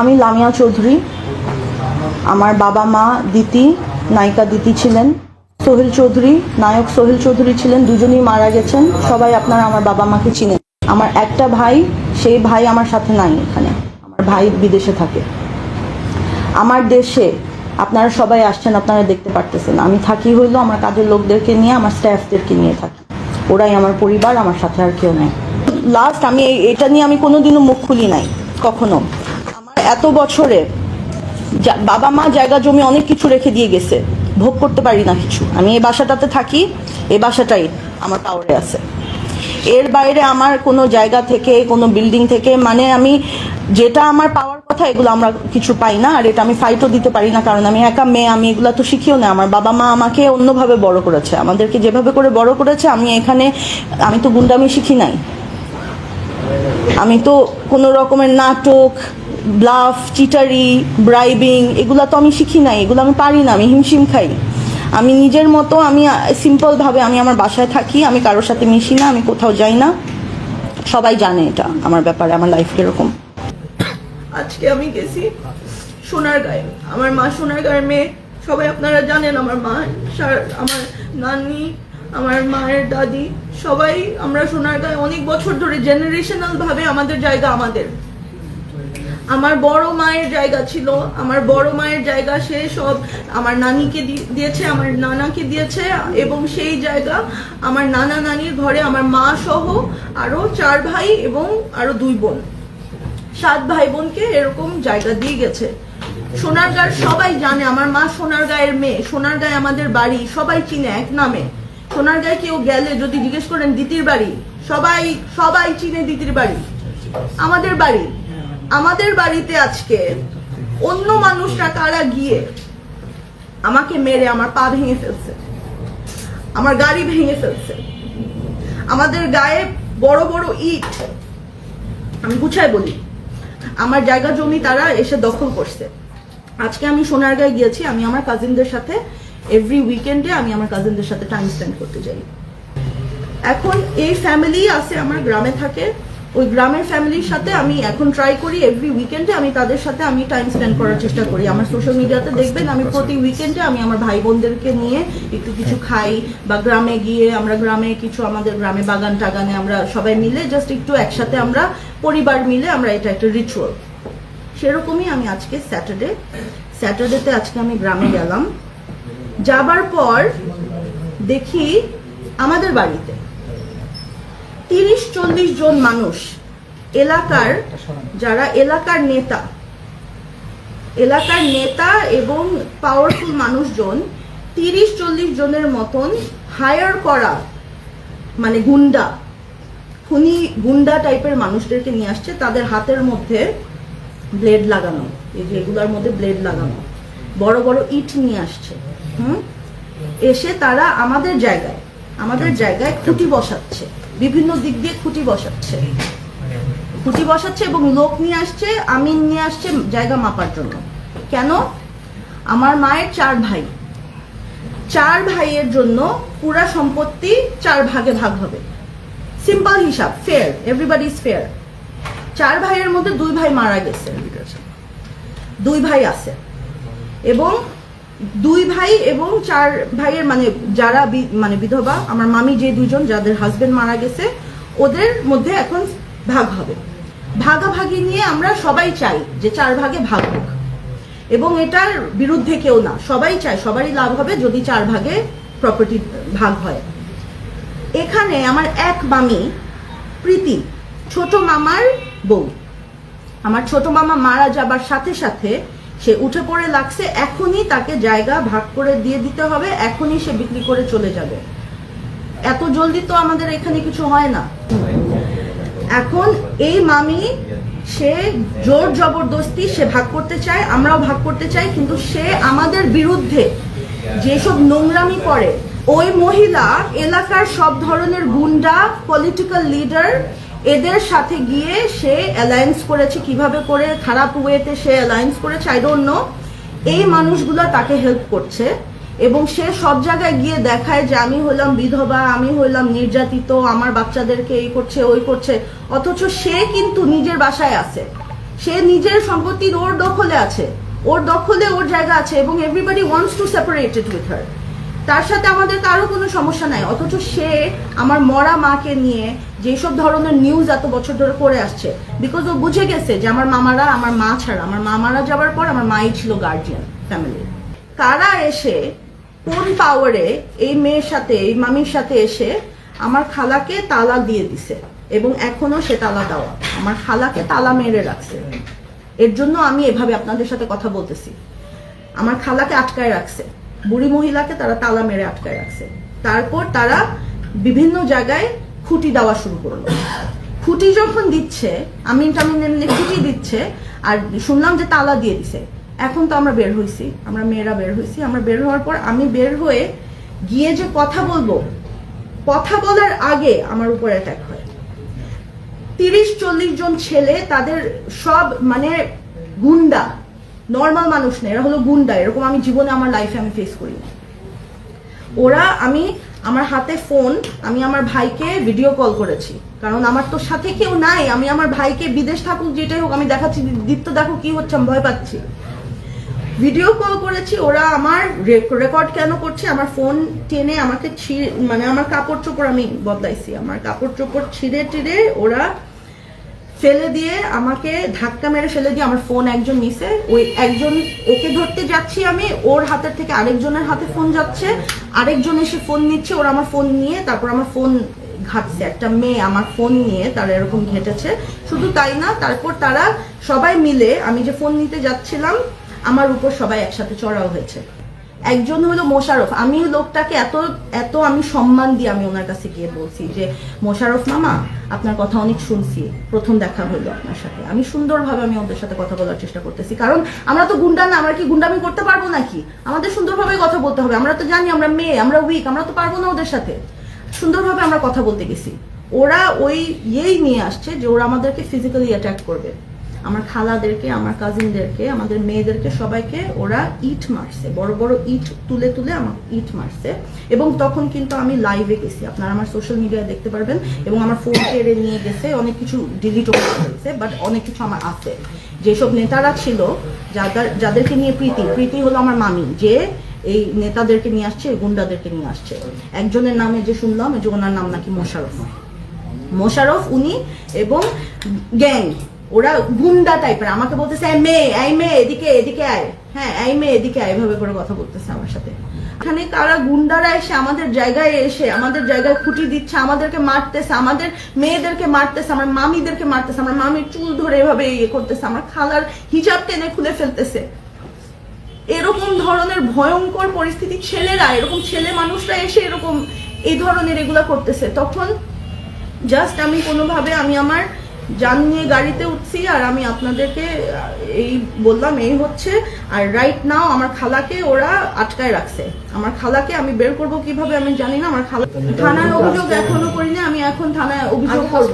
আমি লামিয়া চৌধুরী। আমার বাবা মা দিতি, নায়িকা দিতি ছিলেন। সোহেল চৌধুরী, নায়ক সোহেল চৌধুরী ছিলেন, দুজনেই মারা গেছেন। সবাই আপনারা আমার বাবা মাকে চিনেন। আমার একটা ভাই, সেই ভাই আমার সাথে নাই এখানে। আমার ভাই বিদেশে থাকে। আমার দেশে আপনারা সবাই আসছেন, আপনারা দেখতে পারতেছেন। আমি থাকি হইল আমার কাজের লোকদেরকে নিয়ে, আমার স্টাফদেরকে নিয়ে থাকি। ওরাই আমার পরিবার, আমার সাথে আর কেউ নেই। লাস্ট আমি এটা নিয়ে আমি কোনোদিনও মুখ খুলি নাই, কখনো। এত বছরে বাবা মা জায়গা জমি অনেক কিছু রেখে দিয়ে গেছে। ভোগ করতে পারি না কিছু। আমি এই বাসাটাতে থাকি এই বাসাটাই আমার পাওয়ারে আছে। এর বাইরে আমার কোনো জায়গা থেকে, কোনো বিল্ডিং থেকে মানে আমি যেটা আমার পাওয়ার কথা, এগুলো আমরা কিছু পাই না। আর এটা আমি ফাইটও দিতে পারি না, কারণ আমি একা মেয়ে, আমি এগুলো তো শিখিও না। আমার বাবা মা আমাকে অন্যভাবে বড় করেছে। আমাদেরকে যেভাবে করে বড় করেছে, আমি এখানে, আমি তো গুন্ডামি শিখি নাই। আমি তো কোনো রকমের নাটক ব্লাফ চিটারি ব্রাইবিং এগুলো তো আমি শিখি নাই, এগুলো আমি পারি না, আমি হিমশিম খাই। আমি নিজের মতো, আমি সিম্পলভাবে আমি আমার বাসায় থাকি, আমি কারোর সাথে মিশি না, আমি কোথাও যাই না। সবাই জানে এটা, আমার ব্যাপারে, আমার লাইফ কীরকম আজকে আমি গেছি সোনার গায়ে। আমার মা সোনার গায়ের মেয়ে, সবাই আপনারা জানেন, আমার মা আমার নানি, আমার মায়ের দাদি, সবাই আমরা সোনার গায়ে অনেক বছর ধরে জেনারেশনাল ভাবে আমাদের জায়গা আমাদের। আমার বড় মায়ের জায়গা ছিল, আমার বড় মায়ের জায়গা সে সব আমার নানিকে দিয়েছে, আমার নানাকে দিয়েছে এবং সেই জায়গা আমার নানা নানির ঘরে আমার মা সহ আরও চার ভাই এবং আরও দুই বোন। সাত ভাই বোনকে এরকম জায়গা দিয়ে গেছে। সোনারগাঁর সবাই জানে, আমার মা সোনারগাঁয়ের মেয়ে, সোনারগাঁয়ে আমাদের বাড়ি, সবাই চিনে এক নামে। সোনারগাঁয়ে কেউ গেলে যদি জিজ্ঞেস করেন দিতির বাড়ি, সবাই সবাই চিনে দিতির বাড়ি। আমাদের বাড়ি। আমাদের বাড়িতে আজকে অন্য মানুষরা কারা গিয়ে আমাকে মেরে আমার পা ভেঙে ফেলছে? আমার গাড়ি ভেঙে ফেলছে? আমাদের গায়ে বড় বড় ইট। আমি গুছাই বলি, আমার জায়গা জমি তারা এসে দখল করছে। আজকে আমি সোনারগাঁয়ে গিয়েছি, আমি আমার কাজিনদের সাথে এভরি উইকেন্ডে আমি আমার কাজিনদের সাথে টাইম স্পেন্ড করতে যাই। এখন এই ফ্যামিলি আছে, আমার গ্রামে থাকে। ওই গ্রামের ফ্যামিলির সাথে আমি এখন ট্রাই করি এভরি উইকেন্ডে আমি তাদের সাথে আমি টাইম স্পেন্ড করার চেষ্টা করি। আমার সোশ্যাল মিডিয়াতে দেখবেন, আমি প্রতি উইকেন্ডে আমি আমার ভাই বোনদেরকে নিয়ে একটু কিছু খাই বা গ্রামে গিয়ে আমরা গ্রামে কিছু আমাদের গ্রামে বাগান টাগানে আমরা সবাই মিলে জাস্ট একটু একসাথে আমরা পরিবার মিলে আমরা এটা একটা রিচুয়াল সেরকমই আমি আজকে স্যাটারডে স্যাটারডেতে আজকে আমি গ্রামে গেলাম। যাবার পর দেখি আমাদের বাড়িতে তিরিশ চল্লিশ জন মানুষ এলাকার যারা এলাকার নেতা এলাকার নেতা এবং পাওয়ারফুল মানুষজন তিরিশ চল্লিশ জনের মতন হায়ার করা মানে গুন্ডা, খুনি গুন্ডা টাইপের মানুষদেরকে নিয়ে আসছে তাদের হাতের মধ্যে ব্লেড লাগানো, এই যে এগুলোর মধ্যে ব্লেড লাগানো। বড় বড় ইট নিয়ে আসছে, হুম? এসে তারা আমাদের জায়গায় আমাদের জায়গায় খুঁটি বসাচ্ছে। বিভিন্ন দিক দিয়ে খুঁটি বসাচ্ছে। খুঁটি বসাচ্ছে এবং লোক নিয়ে আসছে, আমিন নিয়ে আসছে জায়গা মাপার জন্য। কেন? আমার মায়ের চার ভাই। চার ভাইয়ের জন্য পুরা সম্পত্তি চার ভাগে ভাগ হবে। সিম্পল হিসাব ফেয়ার এভরিবাডি ইজ ফেয়ার চার ভাইয়ের মধ্যে দুই ভাই মারা গেছে। দুই ভাই আছে। এবং দুই ভাই এবং চার ভাইয়ের মানে যারা মানে বিধবা, আমার মামি যে দুজন যাদের হাজবেন্ড মারা গেছে, ওদের মধ্যে এখন ভাগ হবে। ভাগাভাগি নিয়ে আমরা সবাই চাই যে চার ভাগে ভাগ হোক। এবং এটার বিরুদ্ধে কেউ না, সবাই চায়, সবারই লাভ হবে যদি চার ভাগে প্রপার্টি ভাগ হয়। এখানে আমার এক মামি, প্রীতি, ছোট মামার বউ। আমার ছোট মামা মারা যাবার সাথে সাথে সে উঠে পড়ে লাগছে, এখনই তাকে জায়গা ভাগ করে দিয়ে দিতে হবে, এখনই সে বিক্রি করে চলে যাবে। এত জলদি তো আমাদের এখানে কিছু হয় না। এখন এই মামি, সে জোর জবরদস্তি, সে ভাগ করতে চায়, আমরাও ভাগ করতে চাই, কিন্তু সে আমাদের বিরুদ্ধে যেসব নোংরামি করে, ওই মহিলা, এলাকার সব ধরনের গুন্ডা পলিটিক্যাল লিডার এদের সাথে গিয়ে সে অ্যালায়েন্স করেছে, কীভাবে করে, খারাপ ওয়েতে সে অ্যালায়েন্স করেছে আই ডোন্ট নো এই মানুষগুলো তাকে হেল্প করছে এবং সে সব জায়গায় গিয়ে দেখায় যে আমি হলাম বিধবা, আমি হলাম নির্যাতিত, আমার বাচ্চাদেরকে এই করছে, ওই করছে। অথচ সে কিন্তু নিজের বাসায় আছে। সে নিজের সম্পত্তির ওর দখলে আছে। ওর দখলে ওর জায়গা আছে এবং everybody wants to separated with her তার সাথে আমাদের কারও কোনো সমস্যা নাই, অথচ সে আমার মরা মাকে নিয়ে যেসব ধরনের নিউজ এত বছর ধরে করে আসছে বিকজ ও বুঝে গেছে যে আমার মামারা আমার মা ছাড়া, আমার মামারা যাওয়ার পর আমার মাই ছিল গার্জিয়ান ফ্যামিলির তারা এসে কোন পাওয়ারে এই মেয়ের সাথে, এই মামির সাথে এসে আমার খালাকে তালা দিয়ে দিছে, এবং এখনও সে তালা দেওয়া, আমার খালাকে তালা মেরে রাখছে। এর জন্য আমি এভাবে আপনাদের সাথে কথা বলতেছি। আমার খালাকে আটকায় রাখছে। বুড়ি মহিলাকে তারা তালা মেরে আটকায় রাখছে। তারপর তারা বিভিন্ন জায়গায় খুঁটি দেওয়া শুরু করল। খুঁটি যখন দিচ্ছে আমি টামিন এমনি খুঁটি দিচ্ছে, আর শুনলাম যে তালা দিয়ে দিছে। এখন তো আমরা বের হইছি, আমরা মেয়েরা বের হইছি। আমরা বের হওয়ার পর আমি বের হয়ে গিয়ে যে কথা বলব, কথা বলার আগে আমার উপর অ্যাটাক হয়। তিরিশ চল্লিশ জন ছেলে তাদের সব মানে গুন্ডা নর্মাল মানুষ না, এরা হলো গুন্ডা, এরকম আমি জীবনে আমার লাইফে আমি ফেস করি। ওরা আমি, আমার হাতে ফোন আমি আমার ভাইকে ভিডিও কল করেছি। কারণ আমার তো সাথে কেউ নাই, আমি আমার ভাইকে বিদেশ থাকুক, যেটাই হোক, আমি দেখাচ্ছি দীপ্ত দেখো কি হচ্ছে, আমি ভয় পাচ্ছি। ভিডিও কল করেছি, ওরা আমার রেকর্ড কেন করছে, আমার ফোন টেনে আমাকে ছিঁড়ে মানে আমার কাপড় চোপড় আমি বদলাইছি। আমার কাপড় চোপড় ছিঁড়ে টিড়ে ওরা ফেলে দিয়ে আমাকে ধাক্কা মেরে ফেলে দিয়ে আমার ফোন একজন মিসে ওই একজন, ওকে ধরতে যাচ্ছি আমি, ওর হাতের থেকে আরেকজনের হাতে ফোন যাচ্ছে। আরেকজন এসে ফোন নিচ্ছে, ওরা আমার ফোন নিয়ে তারপর আমার ফোন ঘাটছে। একটা মেয়ে আমার ফোন নিয়ে তারা এরকম ঘেটেছে। শুধু তাই না, তারপর তারা সবাই মিলে আমি যে ফোন নিতে যাচ্ছিলাম, আমার উপর সবাই একসাথে চড়াও হয়েছে। একজন হলো মোশারফ আমি লোকটাকে এত এত আমি সম্মান দিয়ে আমি ওনার কাছে গিয়ে বলছি যে মোশারফ মামা, আপনার কথা অনেক শুনছি। প্রথম দেখা হলো আপনার সাথে। আমি সুন্দরভাবে আমি ওদের সাথে কথা বলার চেষ্টা করতেছি। কারণ আমরা তো গুন্ডা না, আমরা কি গুন্ডামি করতে পারব নাকি? আমাদের সুন্দরভাবে কথা বলতে হবে। আমরা তো জানি আমরা মেয়ে, আমরা উইক আমরা তো পারব না ওদের সাথে। সুন্দরভাবে আমরা কথা বলতে গেছি। ওরা ওই ইয়েই নিয়ে আসছে যে ওরা আমাদেরকে ফিজিক্যালি অ্যাটাক করবে। আমার খালাদেরকে, আমার কাজিনদেরকে আমাদের মেয়েদেরকে, সবাইকে ওরা ইট মারছে। বড় বড় ইট তুলে তুলে আমার ইট মারছে। এবং তখন কিন্তু আমি লাইভে গেছি। আপনারা আমার সোশ্যাল মিডিয়ায় দেখতে পারবেন। এবং আমার ফোন কেড়ে নিয়ে গেছে। অনেক কিছু ডিলিট করে ফেলছে বাট অনেক কিছু আমার আছে। যেসব নেতারা ছিল, যাদের, যাদেরকে নিয়ে প্রীতি প্রীতি হলো আমার মামি, যে এই নেতাদেরকে নিয়ে আসছে গুন্ডাদেরকে নিয়ে আসছে। একজনের নামে যে শুনলাম যে ওনার নাম নাকি মোশারফ মোশারফ উনি এবং গ্যাং ওরা গুন্ডা টাইপের আমাকে বলতেছে, "এই মেয়ে এই মেয়ে, এদিকে এদিকে আয়। হ্যাঁ এই মেয়ে, এদিকে আয়, এভাবে করে কথা বলতেছে আমার সাথে। এখানে কারা গুন্ডারা এসে আমাদের জায়গায় এসে, আমাদের জায়গায় খুঁটি দিচ্ছে, আমাদেরকে মারতেছে, আমাদের মেয়েদেরকে মারতেছে, আমার মামিদেরকে মারতেছে, আমার মামির চুল ধরে এভাবে ইয়ে করতেছে, আমার খালার হিজাব টেনে খুলে ফেলতেছে। এরকম ধরনের ভয়ঙ্কর পরিস্থিতি ছেলেরা, এরকম ছেলে মানুষরা এসে এরকম এই ধরনের এগুলা করতেছে। তখন জাস্ট আমি কোনোভাবে আমি আমার যান নিয়ে গাড়িতে উঠছি আর আমি আপনাদেরকে এই বললাম এই হচ্ছে। আর রাইট নাও আমার খালাকে ওরা আটকায় রাখছে। আমার খালাকে আমি বের করব কীভাবে আমি জানি না। আমার খালা থানায় অভিযোগ এখনও করিনি আমি এখন থানায় অভিযোগ করব।